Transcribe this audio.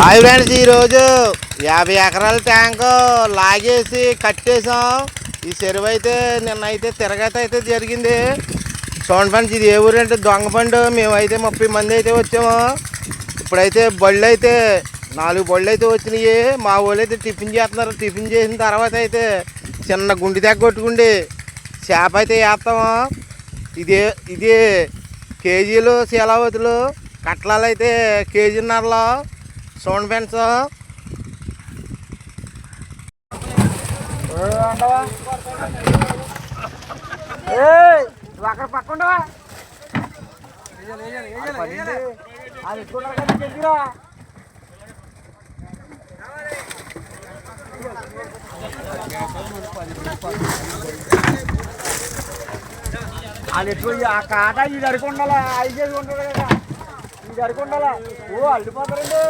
Hi friends ఈరోజు యాభై ఎకరాల ట్యాంకు లాగేసి కట్టేసాం ఈ చెరువు అయితే నిన్న అయితే తిరగత అయితే జరిగింది. చూడండి ఫ్రెండ్స్ ఇది ఏ ఊరంటే దొంగపండు మేమైతే ముప్పై మంది అయితే వచ్చాము. ఇప్పుడైతే బళ్ళు అయితే నాలుగు బళ్ళు అయితే వచ్చినాయి. మా వాళ్ళు అయితే టిఫిన్ చేస్తున్నారు. టిఫిన్ చేసిన తర్వాత అయితే చిన్న గుండి దగ్గర కొట్టుకుండి చేప అయితే వేస్తాము. ఇదే ఇది కేజీలు శీలావతులు కట్లాలు అయితే కేజీన్నరలో. సౌండ్ ఫ్యాన్స్ అక్కడ పక్కండవా అది ఎత్తుకున్నారు కదా చెప్పిరా అది ఎట్టు ఆ కాట ఇది అడుకుండాలా ఐదు ఉండాలి కదా. ఇది అడుకుండాలా ఓ అల్లిపోతారండి.